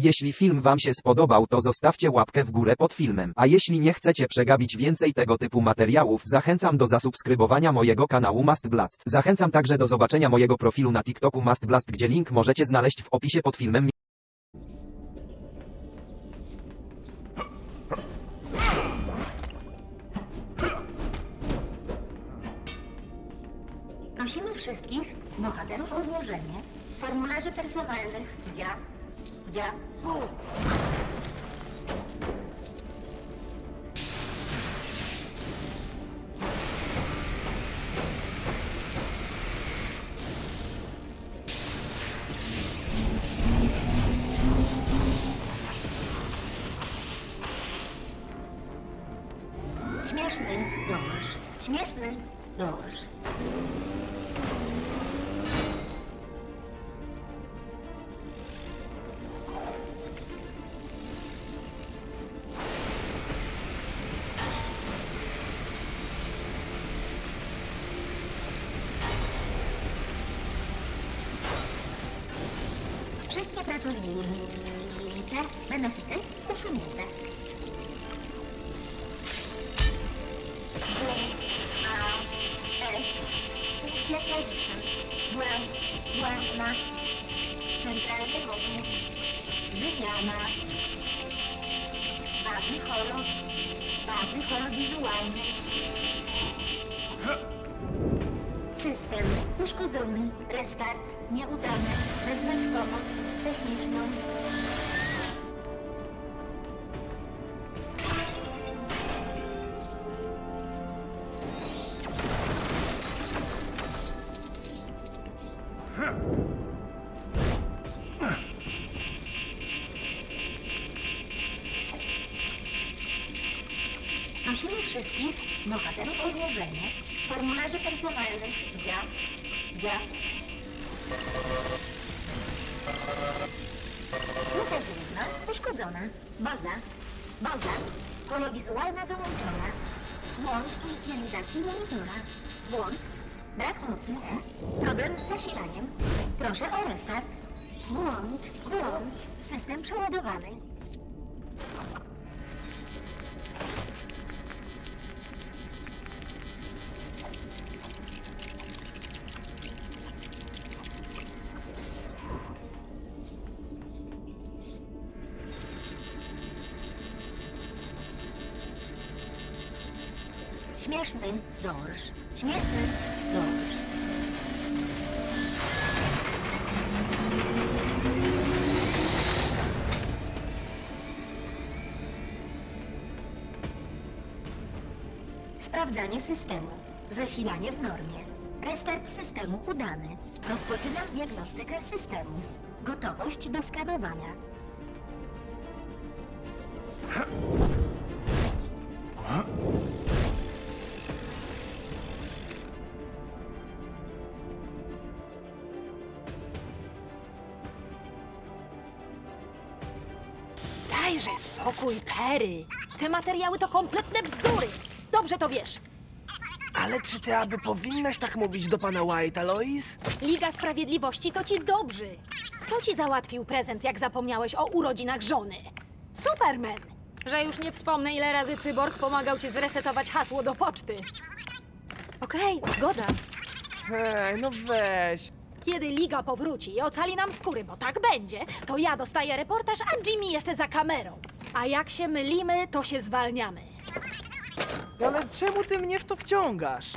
Jeśli film wam się spodobał to zostawcie łapkę w górę pod filmem. A jeśli nie chcecie przegapić więcej tego typu materiałów zachęcam do zasubskrybowania mojego kanału Must Blast. Zachęcam także do zobaczenia mojego profilu na TikToku Must Blast gdzie link możecie znaleźć w opisie pod filmem. Prosimy wszystkich bohaterów o złożenie formularzy personalnych dzia, dzia, u. Śmieszny dorsz, śmieszny dorsz. Bazy holo. Bazy holowizualne. System uszkodzony. Restart nieudany. Wezwać pomoc techniczną. Bohaterów o złożenie formularzy personalnych dzia, dzia. Luka główna uszkodzona. Baza, baza, holowizualna wyłączona. Błąd inicjalizacji monitora. Błąd, brak mocy. Problem z zasilaniem. Proszę o restart. Błąd, błąd, system przeładowany. Śmieszny dorsz. Śmieszny dorsz. Sprawdzanie systemu. Zasilanie w normie. Restart systemu udany. Rozpoczynam diagnostykę systemu. Gotowość do skanowania. Perry. Te materiały to kompletne bzdury. Dobrze to wiesz. Ale czy ty aby powinnaś tak mówić do pana White'a, Lois? Liga Sprawiedliwości to ci dobrzy. Kto ci załatwił prezent, jak zapomniałeś o urodzinach żony? Superman! Że już nie wspomnę, ile razy cyborg pomagał ci zresetować hasło do poczty. Okej, zgoda. Hej, no weź. Kiedy Liga powróci i ocali nam skóry, bo tak będzie, to ja dostaję reportaż, a Jimmy jest za kamerą. A jak się mylimy, to się zwalniamy. Ale czemu ty mnie w to wciągasz?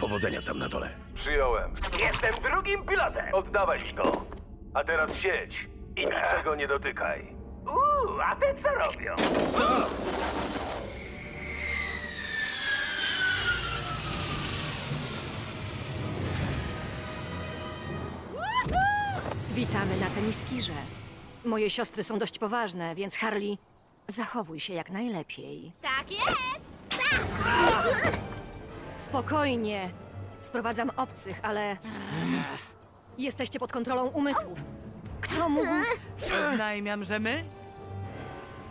Powodzenia tam na dole. Przyjąłem. Jestem drugim pilotem! Oddawaj mi to. A teraz siedź i niczego nie dotykaj. Uuu, a ty co robią? Witamy na teniskirze. Moje siostry są dość poważne, więc Harley, zachowuj się jak najlepiej. Tak jest! Spokojnie. Sprowadzam obcych, ale. Jesteście pod kontrolą umysłów. Kto mógł. Oznajmiam, że my,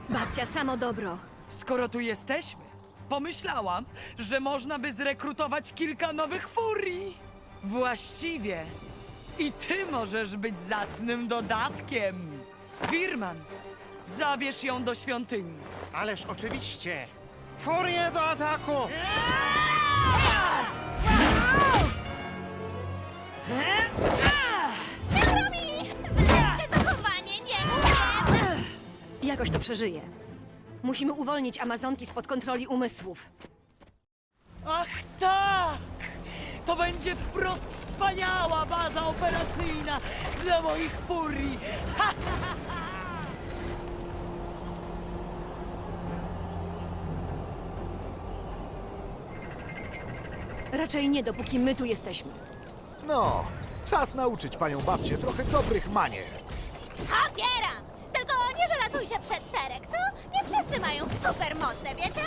Babcia, samo dobro. skoro tu jesteśmy, pomyślałam, że można by zrekrutować kilka nowych furii. Właściwie I ty możesz być zacnym dodatkiem. Wirman, zabierz ją do świątyni. Ależ oczywiście. Furię do ataku! Lepsze zachowanie nie Jakoś to przeżyje. Musimy uwolnić Amazonki spod kontroli umysłów. Ach tak! To będzie wprost wspaniała baza operacyjna dla moich furii. Raczej nie, dopóki my tu jesteśmy. No, czas nauczyć panią babcię trochę dobrych manier. Popieram! Tylko nie wylatujcie przed szereg, co? Nie wszyscy mają supermoce, wiecie?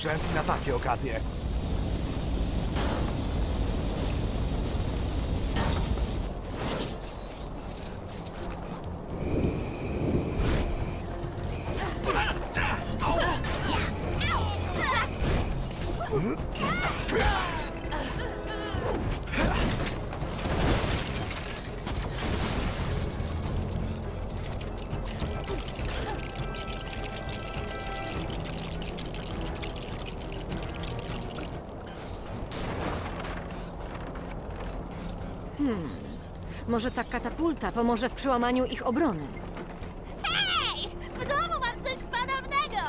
Sprzęt na takie okazje. Może ta katapulta pomoże w przełamaniu ich obrony. Hej! W domu mam coś podobnego!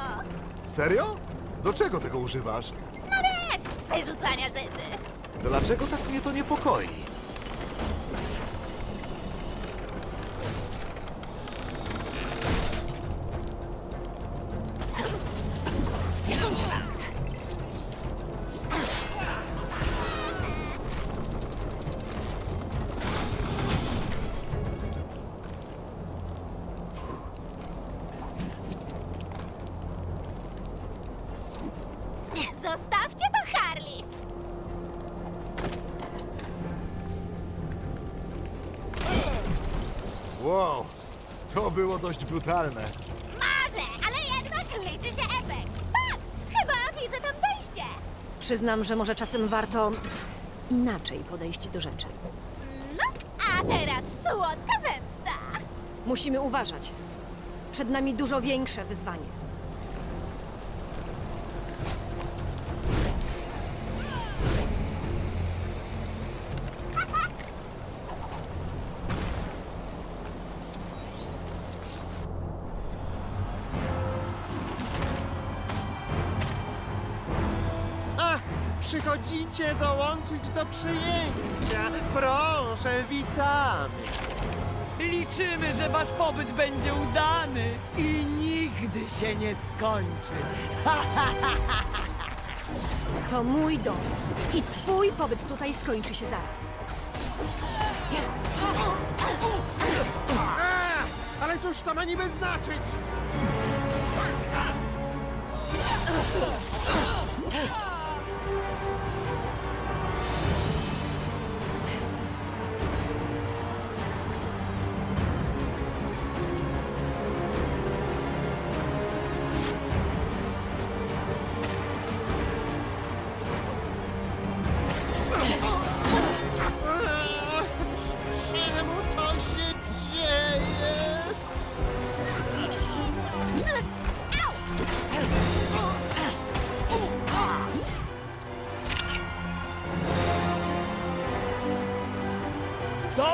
Serio? Do czego tego używasz? No wiesz, wyrzucania rzeczy. Dlaczego tak mnie to niepokoi? To było dość brutalne. Marzę, ale jednak liczy się efekt. Patrz, chyba widzę tam wejście. Przyznam, że może czasem warto inaczej podejść do rzeczy. No, a teraz słodka zemsta. Musimy uważać. Przed nami dużo większe wyzwanie. Przychodzicie dołączyć do przyjęcia. Proszę, witamy. Liczymy, że wasz pobyt będzie udany i nigdy się nie skończy. To mój dom i twój pobyt tutaj skończy się zaraz. A, ale cóż to ma niby znaczyć?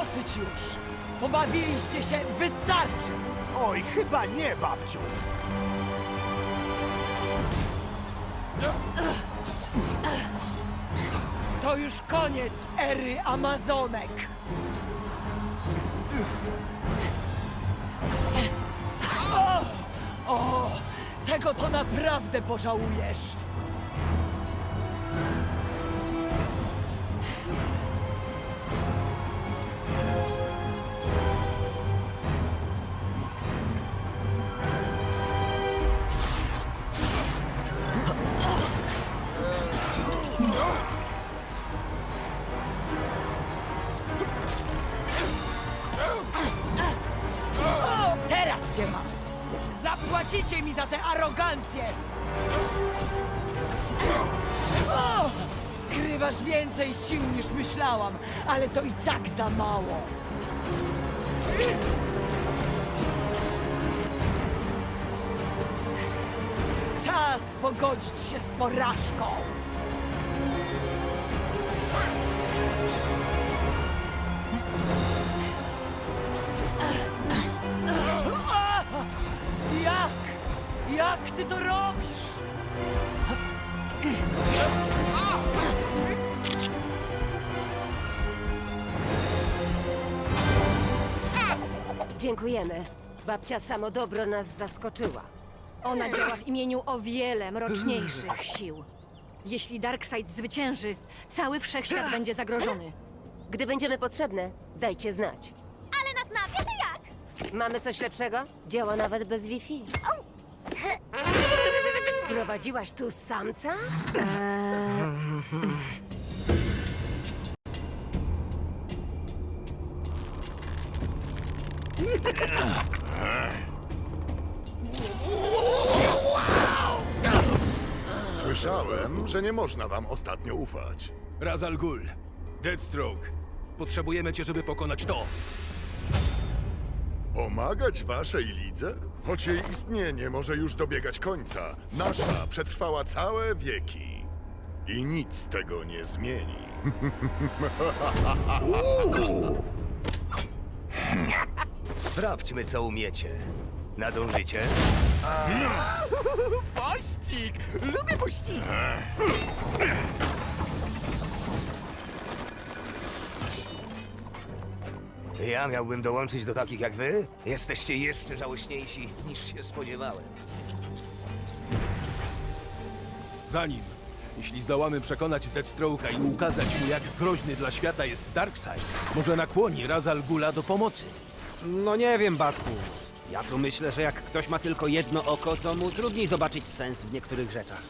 Dosyć już! Pobawiliście się, wystarczy! Oj, chyba nie, babciu. To już koniec ery Amazonek! O! o! Tego to naprawdę pożałujesz! O, teraz cię mam! Zapłacicie mi za tę arogancję! O! Skrywasz więcej sił niż myślałam, ale to i tak za mało. Czas pogodzić się z porażką. Jak ty to robisz? Dziękujemy. Babcia Samodobro nas zaskoczyła. Ona działa w imieniu o wiele mroczniejszych sił. Jeśli Darkseid zwycięży, cały wszechświat będzie zagrożony. Gdy będziemy potrzebne, dajcie znać. Ale nas napie, czy jak? Mamy coś lepszego? Działa nawet bez Wi-Fi. Sprowadziłaś tu samca? Słyszałem, że nie można wam ostatnio ufać. Razal Ghul, Deathstroke. Potrzebujemy cię, żeby pokonać to. Pomagać waszej lidze? Choć jej istnienie może już dobiegać końca, nasza przetrwała całe wieki. I nic tego nie zmieni. Sprawdźmy, co umiecie. Nadążycie? Pościg! Lubię pościg! Ja miałbym dołączyć do takich jak wy? Jesteście jeszcze żałośniejsi niż się spodziewałem. Zanim, jeśli zdołamy przekonać Deathstroke'a i ukazać mu, jak groźny dla świata jest Darkseid, może nakłoni Razal Ghula do pomocy. No nie wiem, Batku. Ja tu myślę, że jak ktoś ma tylko jedno oko, to mu trudniej zobaczyć sens w niektórych rzeczach.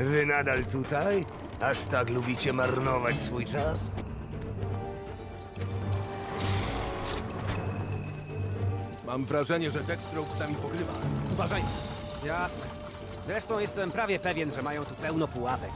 Wy nadal tutaj? Aż tak lubicie marnować swój czas? Mam wrażenie, że Deathstroke z nami pogrywa. Uważaj! Jasne. Zresztą jestem prawie pewien, że mają tu pełno pułapek.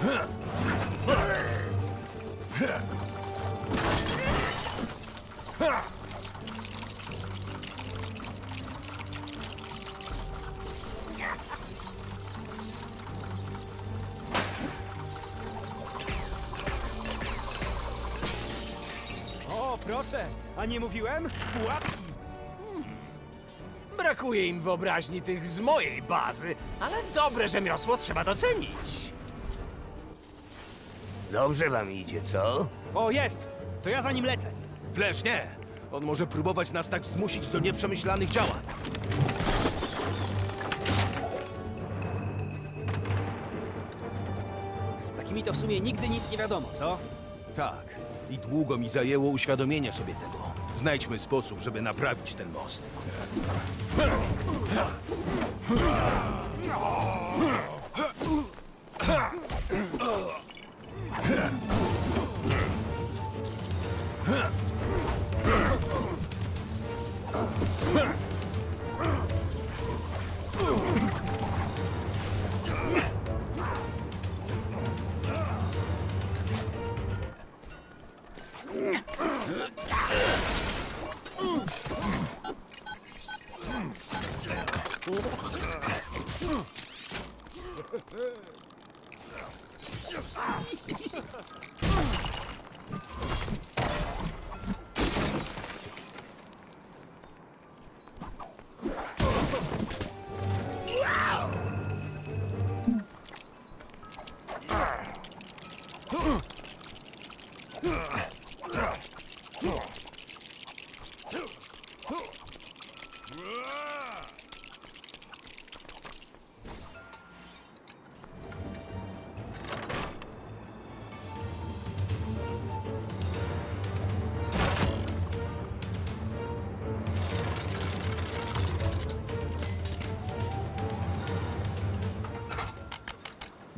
O, proszę! A nie mówiłem? Pułapki! Brakuje im wyobraźni tych z mojej bazy, ale dobre rzemiosło trzeba docenić. Dobrze wam idzie, co? O, jest! To ja za nim lecę. Flash nie! On może próbować nas tak zmusić do nieprzemyślanych działań. Z takimi to w sumie nigdy nic nie wiadomo, co? Tak. I długo mi zajęło uświadomienie sobie tego. Znajdźmy sposób, żeby naprawić ten most.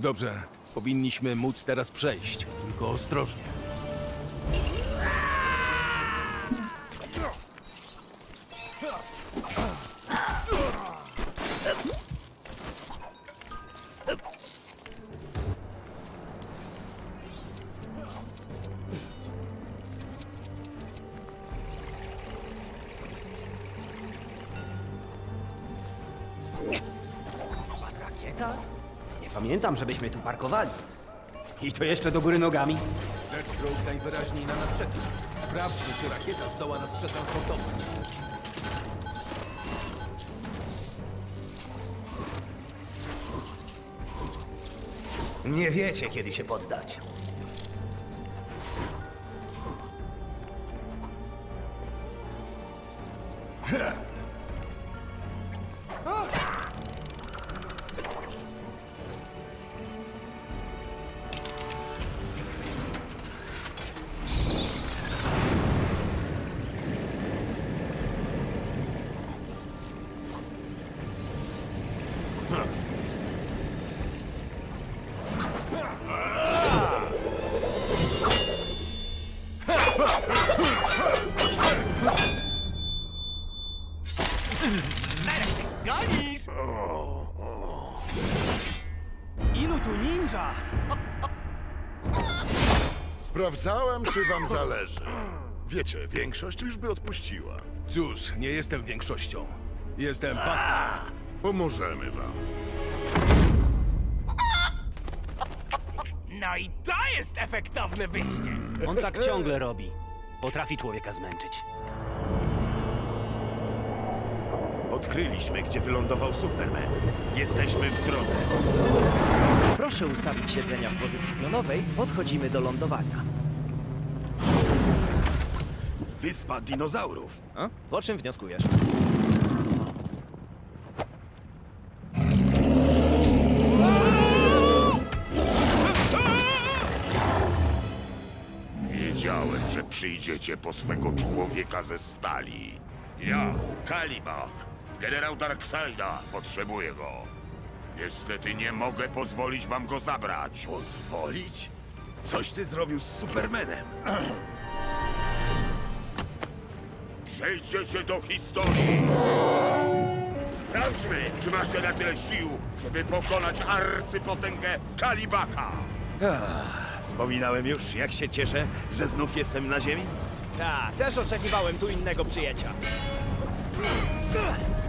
Dobrze. Powinniśmy móc teraz przejść. Tylko ostrożnie. Rakieta? Nie pamiętam, żebyśmy tu parkowali. I to jeszcze do góry nogami. Deathstroke najwyraźniej na nas czeka. Sprawdźmy, czy rakieta zdoła nas przetransportować. Nie wiecie, kiedy się poddać. Gonisz! Ilu tu ninja? Sprawdzałem, czy wam zależy. Wiecie, większość już by odpuściła. Cóż, nie jestem większością. Jestem Batman. Pomożemy wam. No i to jest efektowne wyjście. On tak ciągle robi. Potrafi człowieka zmęczyć. Odkryliśmy, gdzie wylądował Superman. Jesteśmy w drodze. Proszę ustawić siedzenia w pozycji pionowej. Podchodzimy do lądowania. Wyspa dinozaurów. A? Po czym wnioskujesz? Wiedziałem, że przyjdziecie po swego człowieka ze stali. Ja, Kalibak, generał Darkseida, potrzebuję go. Niestety nie mogę pozwolić wam go zabrać. Pozwolić? Coś ty zrobił z Supermanem. Przejdziecie do historii. Sprawdźmy, czy macie na tyle sił, żeby pokonać arcypotęgę Kalibaka. Wspominałem już, jak się cieszę, że znów jestem na ziemi? Ta, też oczekiwałem tu innego przyjęcia.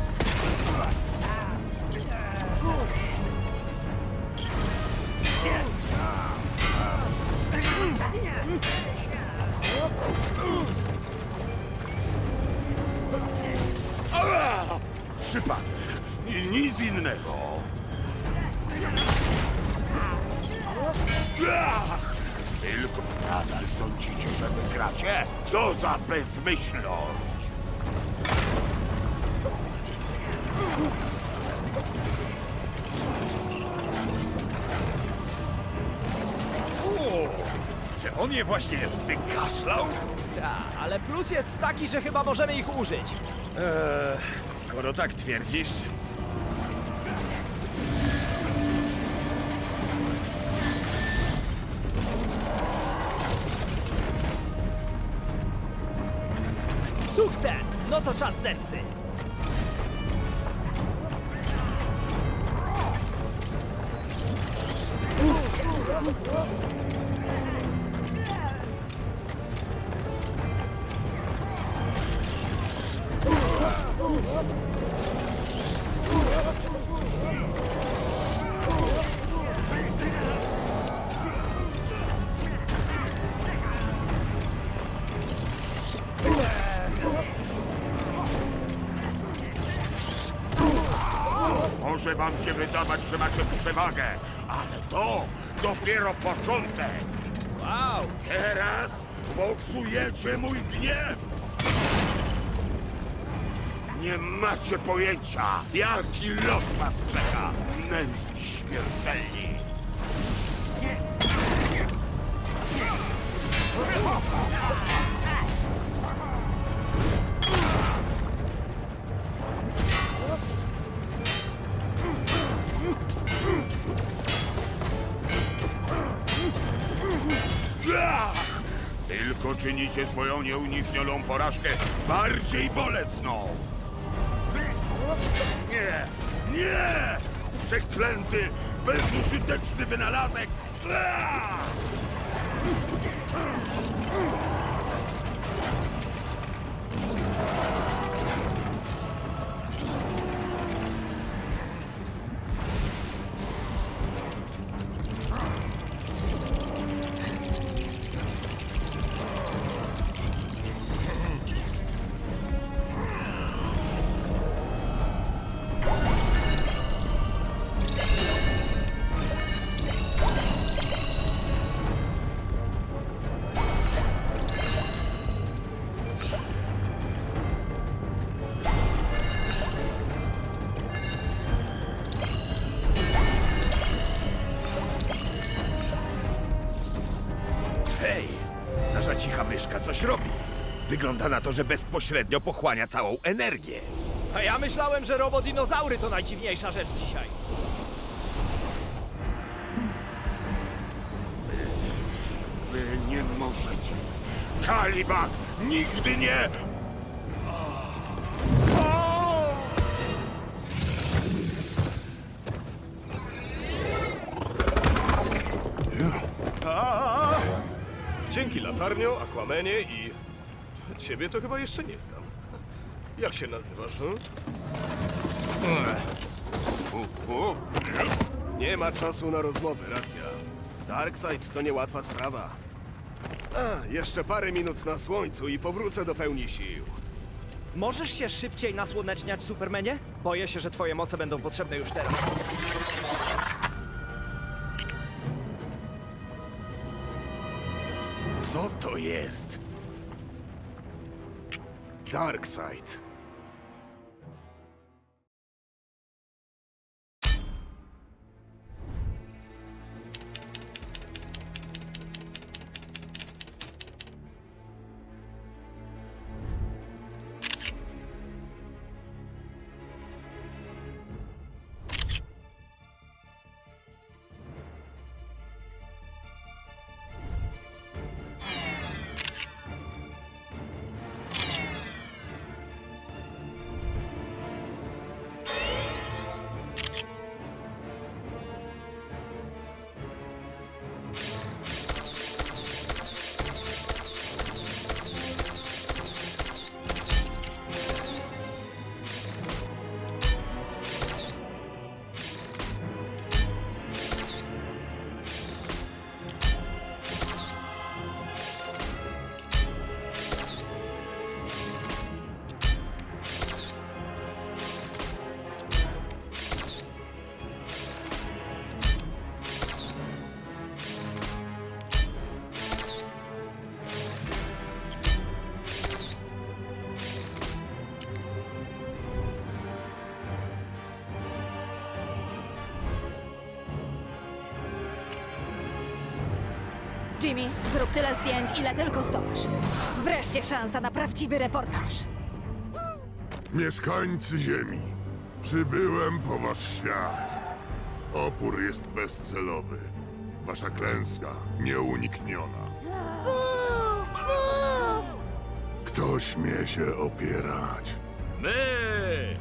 Przypadek. I nic innego. Tylko nadal sądzicie, że wygracie? Co za bezmyślność! Czy on je właśnie wykaszlał? Ta, ale plus jest taki, że chyba możemy ich użyć. Eee, skoro tak twierdzisz... Sukces! No to czas zemsty. Może wam się wydawać, że macie przewagę, ale to dopiero początek. Wow! Teraz poczujecie mój gniew! Nie macie pojęcia, jaki los was czeka, nędzni śmiertelni! Tylko czynicie swoją nieuniknioną porażkę bardziej bolesną! Nie! Nie! Przeklęty, bezużyteczny wynalazek! Ach! Wygląda na to, że bezpośrednio pochłania całą energię. A ja myślałem, że robodinozaury to najdziwniejsza rzecz dzisiaj. Wy nie możecie. Kalibak nigdy nie... Dzięki latarnio, Aquamenie i... Ciebie to chyba jeszcze nie znam. Jak się nazywasz, hmm? Nie ma czasu na rozmowy, racja. Darkseid to niełatwa sprawa. A, jeszcze parę minut na słońcu i powrócę do pełni sił. Możesz się szybciej nasłoneczniać, Supermanie? Boję się, że twoje moce będą potrzebne już teraz. Co to jest? Darkseid. Jimmy, zrób tyle zdjęć, ile tylko zdołasz. Wreszcie szansa na prawdziwy reportaż. Mieszkańcy Ziemi, przybyłem po wasz świat. Opór jest bezcelowy. Wasza klęska nieunikniona. Kto śmie się opierać? My!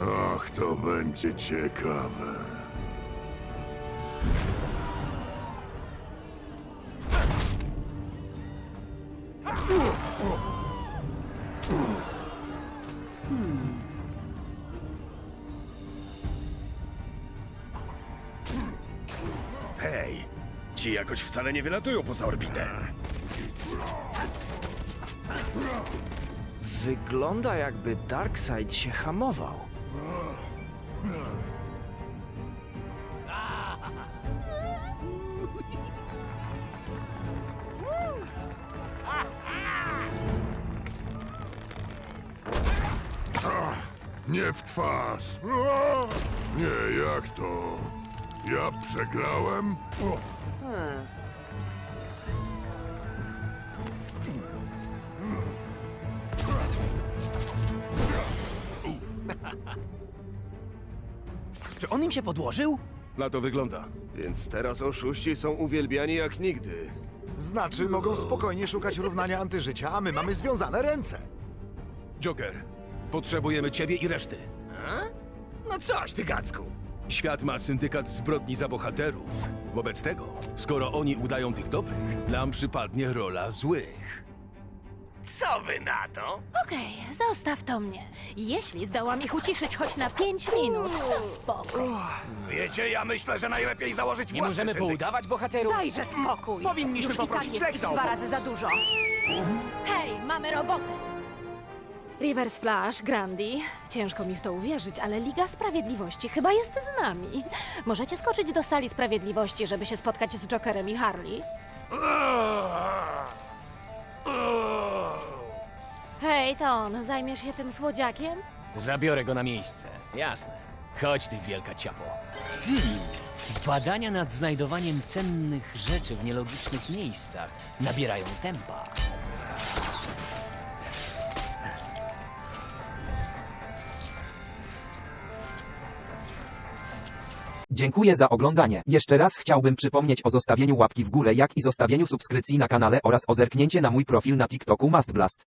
Ach, to będzie ciekawe. Nie wylatują poza orbitę. Wygląda jakby Darkseid się hamował. Nie w twarz. Nie, jak to? Ja przegrałem? Czy on im się podłożył? Na to wygląda. Więc teraz oszuści są uwielbiani jak nigdy. Znaczy, mogą spokojnie szukać równania antyżycia, a my mamy związane ręce. Joker, potrzebujemy ciebie i reszty. No coś, ty Gacku. Świat ma syndykat zbrodni za bohaterów. Wobec tego, skoro oni udają tych dobrych, nam przypadnie rola złych. Co wy na to? Okej, zostaw to mnie. Jeśli zdołam ich uciszyć choć na 5 minut, to spoko. Wiecie, ja myślę, że najlepiej założyć Nie własny możemy syndykat. poudawać bohaterów? Dajże spokój. Powinniśmy Już i tak poprosić jest ich o dwa razy za dużo. Hej, mamy robotę. Reverse Flash, Grandi. Ciężko mi w to uwierzyć, ale Liga Sprawiedliwości chyba jest z nami. Możecie skoczyć do sali sprawiedliwości, żeby się spotkać z Jokerem i Harley? Hej, Ton, zajmiesz się tym słodziakiem? Zabiorę go na miejsce. Jasne. Chodź ty, wielka ciapo. Hmm. Badania nad znajdowaniem cennych rzeczy w nielogicznych miejscach nabierają tempa. Dziękuję za oglądanie. Jeszcze raz chciałbym przypomnieć o zostawieniu łapki w górę jak i zostawieniu subskrypcji na kanale oraz o zerknięcie na mój profil na TikToku Mustblast.